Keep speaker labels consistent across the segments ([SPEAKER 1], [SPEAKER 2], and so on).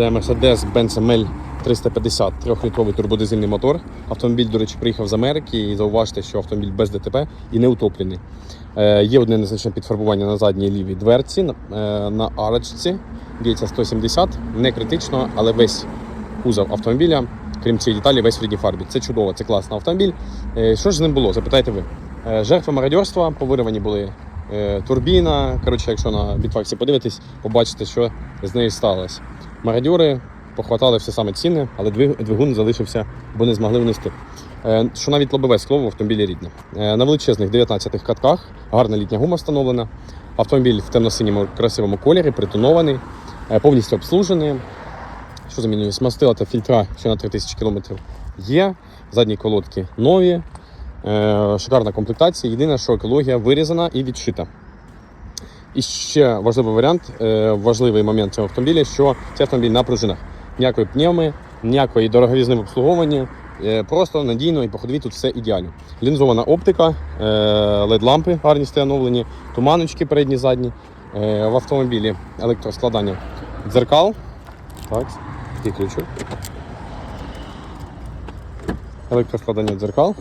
[SPEAKER 1] Це Mercedes-Benz ML 350 трьохлітровий турбодизельний мотор. Автомобіль, до речі, приїхав з Америки і зауважте, що автомобіль без ДТП і не утоплений. Е, є одне незначне підфарбування на задній лівій дверці, е, на арочці. Б'ється 170, не критично, але весь кузов автомобіля, крім цієї деталі, весь в рідній фарбі. Це чудово, це класний автомобіль. Е, що ж з ним було? Запитайте ви. Е, жертви мародерства, повирвані були турбіна. Коротше, якщо на бітфаксі подивитись, побачите, що з нею сталося. Мародьори похватали все саме цінне, але двигун залишився, бо не змогли внести. Е, Що навіть лобове скло в автомобілі рідне. Е, На величезних 19 катках гарна літня гума встановлена. Автомобіль в темно-синьому красивому кольорі, притонований, е, повністю обслужений. Що замінюється? Мастила та фільтра ще на 3000 км є. Задні колодки нові. Е, Шикарна комплектація. Єдине, що екологія вирізана і відшита. І ще важливий варіант, е, важливий момент цього автомобіля, що цей автомобіль на пружинах. Ніякої пневми, ніякої дороговізни в обслуговуванні. е, Просто надійно і по ходові тут все ідеально. Лінзована оптика, led лампи гарні встановлені, туманочки передні, задні. В автомобілі електроскладання дзеркал. Так, такий ключик. Електроскладання дзеркал.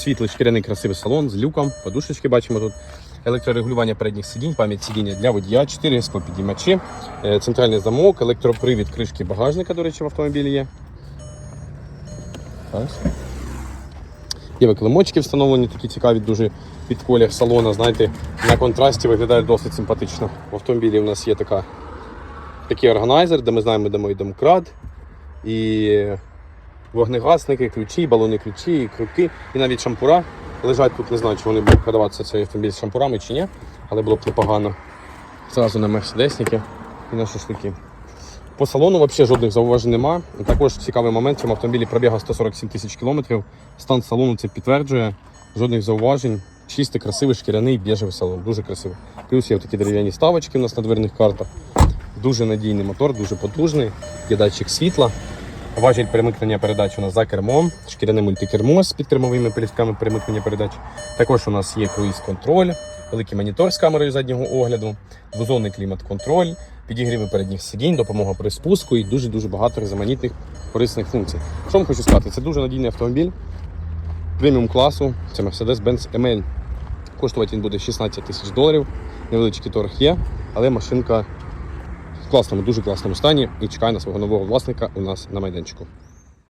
[SPEAKER 1] Світлий шкіряний красивий салон з люком, подушечки бачимо тут. Електрорегулювання передніх сидінь, пам'ять сидіння для водія, 4 склопідіймачі, е, центральний замок, електропривід кришки багажника, до речі, в автомобілі є. Є виклимочки встановлені, такі цікаві, дуже під колір салона. Знаєте, на контрасті виглядає досить симпатично. В автомобілі у нас є така, такий органайзер, де ми знаємо, де ми домкрат. І вогнегасники, ключі, балони ключі, крюки, і навіть шампура. Лежать тут, не знаю, чи вони будуть продаватися цей автомобіль з шампурами чи ні, але було б непогано. Зразу на мерседесники і на шашлики. По салону взагалі жодних зауважень нема. Також цікавий момент, в цьому автомобілі пробіга 147 тисяч кілометрів. Стан салону це підтверджує. Жодних зауважень. Чистий, красивий, шкіряний, біжевий салон. Дуже красивий. Плюс є такі дерев'яні ставочки у нас на дверних картах. Дуже надійний мотор, дуже потужний. Є датчик світла. Важіль перемикнення передач у нас за кермом, шкіряне мультикермо з підкермовими полісками перемикнення передач. Також у нас є круїз-контроль, великий монітор з камерою заднього огляду, двозонний клімат-контроль, підігріви передніх сидінь, допомога при спуску і дуже-дуже багато різноманітних корисних функцій. Що вам хочу сказати, це дуже надійний автомобіль преміум класу. Це Mercedes-Benz ML. Коштувати він буде 16 тисяч доларів. Невеличкий торг є, але машинка класному, дуже класному стані і чекає на свого нового власника у нас на майданчику.